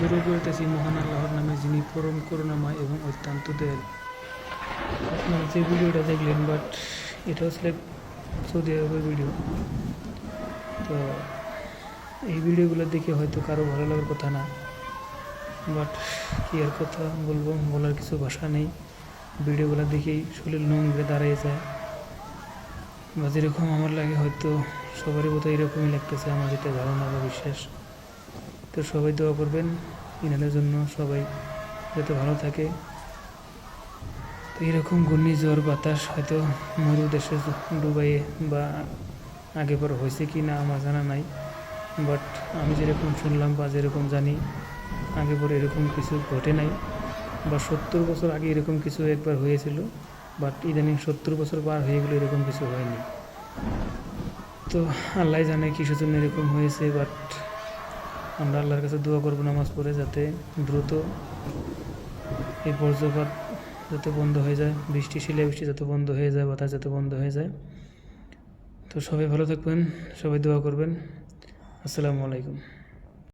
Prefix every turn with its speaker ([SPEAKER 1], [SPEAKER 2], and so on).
[SPEAKER 1] শুরু করিতেছি মহান আল্লাহর নামে যিনি পরম করুণাময় এবং অত্যন্ত দয়ালু। আপনারা যে ভিডিওটা দেখলেন বাট এটা হচ্ছে সৌদি আরবের ভিডিও। তো এই ভিডিওগুলো দেখে হয়তো কারও ভালো লাগার কথা না বাট কি আর কথা বলব, বলার কিছু ভাষা নেই। ভিডিওগুলো দেখেই শরীর নোংরে দাঁড়িয়ে যায়। বা যেরকম আমার লাগে হয়তো সবারই বোধহয় এরকমই লাগতেছে, আমার যেটা ধারণা বা বিশ্বাস। তো সবাই দোয়া করবেন, ইনাদের জন্য সবাই যাতে ভালো থাকে। তো এরকম ঘূর্ণিঝড়, বাতাস হয়তো মরু দেশে ডুবাইয়ে বা আগে পর হয়েছে কি না আমার জানা নাই। বাট আমি যেরকম শুনলাম বা যেরকম জানি, আগে পর এরকম কিছু ঘটে নাই। বা সত্তর বছর আগে এরকম কিছু একবার হয়েছিল, বাট ইদানিং সত্তর বছর পার হয়ে গেলে এরকম কিছু হয়নি। তো আল্লাহ জানে কিসের জন্য এরকম হয়েছে, বাট আমরা আল্লাহর কাছে দোয়া করব নামাজ পড়ে যাতে দ্রুত এই বর্জ্যপাত যাতে বন্ধ হয়ে যায়, বৃষ্টি শিলা বৃষ্টি যাতে বন্ধ হয়ে যায়, বাতাস যাতে বন্ধ হয়ে যায়। তো সবাই ভালো থাকবেন, সবাই দোয়া করবেন। আসসালামু আলাইকুম।